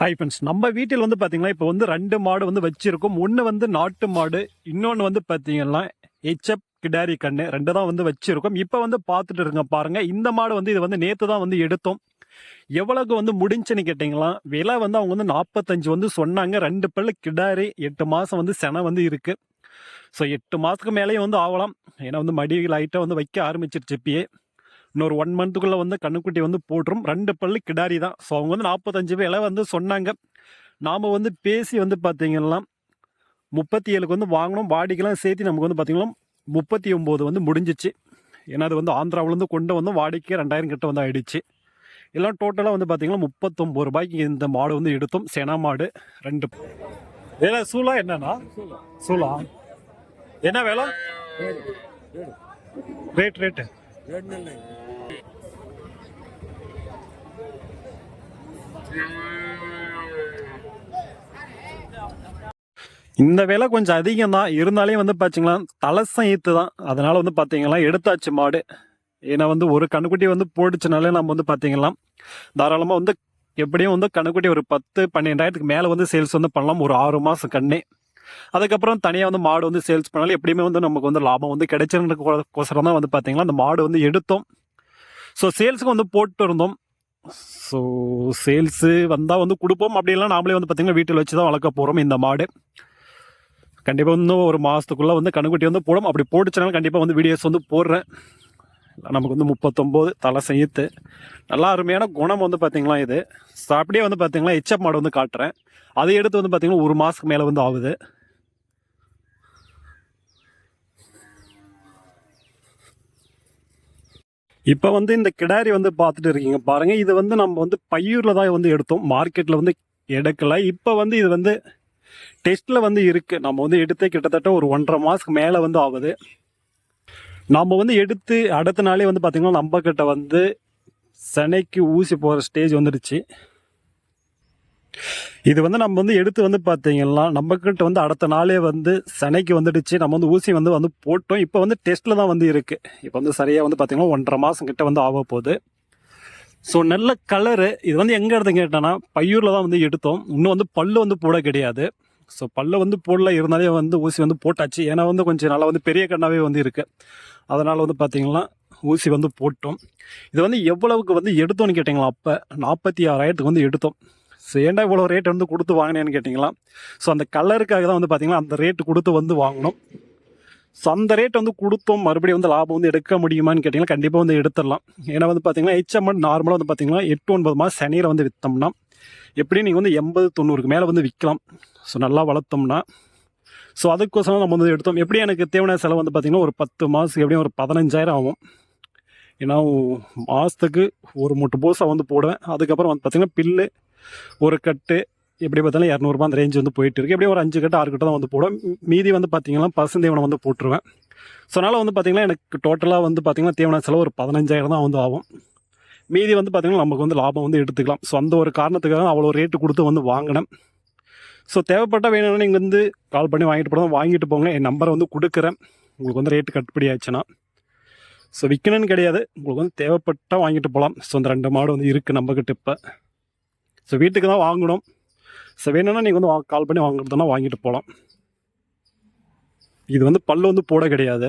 Hi friends நம்ம வீட்டில் வந்து பார்த்தீங்கன்னா இப்போ வந்து ரெண்டு மாடு வந்து வச்சுருக்கோம். ஒன்று வந்து நாட்டு மாடு இன்னொன்று வந்து பார்த்தீங்கன்னா ஹெச்எப் கிடாரி கண்ணு ரெண்டு தான் வந்து வச்சுருக்கோம். இப்போ வந்து பார்த்துட்டு இருங்க பாருங்கள் இந்த மாடு வந்து இது வந்து நேற்று தான் வந்து எடுத்தோம். எவ்வளவுக்கு வந்து முடிஞ்சுன்னு கேட்டிங்களா விலை வந்து அவங்க வந்து நாற்பத்தஞ்சு வந்து சொன்னாங்க. ரெண்டு பல்லு கிடாரி எட்டு மாதம் வந்து செனை வந்து இருக்குது ஸோ எட்டு மாதத்துக்கு மேலேயும் வந்து ஆகலாம். ஏன்னா வந்து மடி லைட்டாக வந்து வைக்க ஆரம்பிச்சிருச்சு இப்பயே. இன்னொரு ஒன் மந்த்துக்குள்ளே வந்து கண்ணுக்குட்டி வந்து போட்டுரும். ரெண்டு பல்லு கிடாரி தான். ஸோ அவங்க வந்து நாற்பத்தஞ்சு விலை வந்து சொன்னாங்க. நாம் வந்து பேசி வந்து பார்த்தீங்கன்னா முப்பத்தி ஏழுக்கு வந்து வாங்கினோம். வாடிக்கெல்லாம் சேர்த்து நமக்கு வந்து பார்த்தீங்கன்னா முப்பத்தி ஒம்பது வந்து முடிஞ்சிச்சு. ஏன்னா அது வந்து ஆந்திராவிலேருந்து கொண்டு வந்து வாடிக்கை ரெண்டாயிரம் கிட்ட வந்து ஆயிடுச்சு. எல்லாம் டோட்டலாக வந்து பார்த்தீங்கன்னா முப்பத்தொம்பது ரூபாய்க்கு இந்த மாடு வந்து எடுத்தோம். செனா மாடு. ரெண்டு. வேலை சூலா என்னன்னா? சூலா. என்ன வேலை? ரேட் ரேட்டு இந்த விலை கொஞ்சம் அதிகம் தான் இருந்தாலே வந்து பார்த்தீங்களா தலசம் ஈத்து தான். அதனால் வந்து பார்த்தீங்களா எடுத்தாச்சு மாடு. ஏன்னா வந்து ஒரு கண்ணுக்குட்டி வந்து போட்டுச்சுனாலே நம்ம வந்து பார்த்தீங்களா தாராளமாக வந்து எப்படியும் வந்து கண்ணுக்குட்டி ஒரு பத்து பன்னெண்டாயிரத்துக்கு மேலே வந்து சேல்ஸ் வந்து பண்ணலாம். ஒரு ஆறு மாதம் கண்ணே. அதுக்கப்புறம் தனியாக வந்து மாடு வந்து சேல்ஸ் பண்ணாலும் எப்படியுமே வந்து நமக்கு வந்து லாபம் வந்து கிடைச்சிருக்கோசரம் தான் வந்து பார்த்தீங்கன்னா அந்த மாடு வந்து எடுத்தோம். ஸோ சேல்ஸுக்கு வந்து போட்டு இருந்தோம். ஸோ சேல்ஸு வந்தால் வந்து கொடுப்போம். அப்படிலாம் நாமளே வந்து பார்த்திங்கன்னா வீட்டில் வச்சு தான் வளர்க்க போகிறோம் இந்த மாடு. கண்டிப்பாக இன்னும் ஒரு மாதத்துக்குள்ளே வந்து கண்ணுக்குட்டி வந்து போடும். அப்படி போட்டுச்சுனாலும் கண்டிப்பாக வந்து வீடியோஸ் வந்து போடுறேன். நமக்கு வந்து முப்பத்தொம்போது தலை செய்யுத்து நல்லா அருமையான குணம் வந்து பார்த்திங்களா இது. ஸோ அப்படியே வந்து பார்த்திங்களா எச்சப் மாடு வந்து காட்டுறேன். அதை எடுத்து வந்து பார்த்திங்கன்னா ஒரு மாதத்துக்கு மேலே வந்து ஆகுது. இப்போ வந்து இந்த கிடாரி வந்து பார்த்துட்டு இருக்கீங்க பாருங்கள் இது வந்து நம்ம வந்து பையூரில் தான் வந்து எடுத்தோம். மார்க்கெட்டில் வந்து எடுக்கலை. இப்போ வந்து இது வந்து டெஸ்ட்டில் வந்து இருக்குது நம்ம வந்து எடுத்து கிட்டத்தட்ட ஒரு ஒன்றரை மாதத்துக்கு மேலே வந்து ஆகுது. நம்ம வந்து எடுத்து அடுத்த நாளே வந்து பார்த்திங்கன்னா நம்ம கிட்ட வந்து செனைக்கு ஊசி போகிற ஸ்டேஜ் வந்துடுச்சு. இது வந்து நம்ம வந்து எடுத்து வந்து பார்த்தீங்கன்னா நம்ம கிட்ட வந்து அடுத்த நாளே வந்து செனைக்கு வந்துடுச்சு. நம்ம வந்து ஊசி வந்து வந்து போட்டோம். இப்போ வந்து டெஸ்ட்டில் தான் வந்து இருக்கு. இப்போ வந்து சரியாக வந்து பார்த்தீங்கன்னா ஒன்றரை மாதம் கிட்ட வந்து ஆக போகுது. ஸோ நல்ல கலரு இது வந்து எங்கே எடுத்து கேட்டோன்னா பையூரில் தான் வந்து எடுத்தோம். இன்னும் வந்து பல்லு வந்து போட கிடையாது. ஸோ பல்ல வந்து போடல இருந்தாலே வந்து ஊசி வந்து போட்டாச்சு. ஏன்னா வந்து கொஞ்சம் நல்லா வந்து பெரிய கண்ணாவே வந்து இருக்குது அதனால் வந்து பார்த்திங்கன்னா ஊசி வந்து போட்டோம். இது வந்து எவ்வளவுக்கு வந்து எடுத்தோம்னு கேட்டிங்களா? அப்போ நாற்பத்தி ஆறாயிரத்துக்கு வந்து எடுத்தோம். ஸோ ஏன்டா இவ்வளோ ரேட் வந்து கொடுத்து வாங்கினேன்னு கேட்டிங்களா? ஸோ அந்த கலருக்காக தான் வந்து பார்த்திங்கன்னா அந்த ரேட்டு கொடுத்து வந்து வாங்கினோம். ஸோ அந்த ரேட் வந்து கொடுத்தோம். மறுபடியும் வந்து லாபம் வந்து எடுக்க முடியுமான்னு கேட்டிங்கன்னா கண்டிப்பாக வந்து எடுத்துடலாம். ஏன்னா வந்து பார்த்தீங்கன்னா ஹெச்எம் நார்மலாக வந்து பார்த்திங்கன்னா எட்டு ஒன்பது மாதம் சனியில் வந்து விற்றோம்னா எப்படியும் நீங்கள் வந்து எண்பது தொண்ணூறுக்கு மேலே வந்து விற்கலாம் ஸோ நல்லா வளர்த்தோம்னா ஸோ அதுக்கோசரம் நம்ம வந்து எடுத்தோம். எப்படி எனக்கு தேவையான செலவு வந்து பார்த்திங்கன்னா ஒரு பத்து மாதத்துக்கு எப்படியும் ஒரு பதினஞ்சாயிரம் ஆகும். ஏன்னா மாதத்துக்கு ஒரு மூட்டை பூசா வந்து போடுவேன். அதுக்கப்புறம் வந்து பார்த்திங்கன்னா பில்லு ஒரு கட்டு எப்படி பார்த்தாலும் இரநூறுபா அந்த ரேஞ்ச் வந்து போயிட்டு இருக்கு. எப்படியும் ஒரு அஞ்சு கட்டு ஆறு கட்டு தான் வந்து போடுவேன். மீதி வந்து பார்த்திங்கன்னா பசுந்தேவனை வந்து போட்டுருவேன். ஸோ அதனால் வந்து பார்த்திங்கன்னா எனக்கு டோட்டலாக வந்து பார்த்திங்கன்னா தேவையான செலவு ஒரு பதினஞ்சாயிரம் தான் வந்து ஆகும். மீதி வந்து பார்த்திங்கன்னா நமக்கு வந்து லாபம் வந்து எடுத்துக்கலாம். ஸோ அந்த ஒரு காரணத்துக்காக அவ்வளோ ரேட்டு கொடுத்து வந்து வாங்கினேன். ஸோ தேவைப்பட்ட வேணும்னா நீங்கள் வந்து கால் பண்ணி வாங்கிட்டு போகிறோம் வாங்கிட்டு போங்க. என் நம்பரை வந்து கொடுக்குறேன். உங்களுக்கு வந்து ரேட்டு கட்டுப்படி ஆச்சுன்னா ஸோ விற்கணும்னு கிடையாது. உங்களுக்கு வந்து தேவைப்பட்டால் வாங்கிட்டு போகலாம் ஸோ அந்த ரெண்டு மாடு வந்து இருக்குது நம்மக்கிட்ட இப்போ. ஸோ வீட்டுக்கு தான் வாங்கணும். ஸோ வேணும்னா நீங்கள் வந்து வா- கால் பண்ணி வாங்குறதுனா வாங்கிட்டு போகலாம் இது வந்து பல்லு வந்து போட கிடையாது.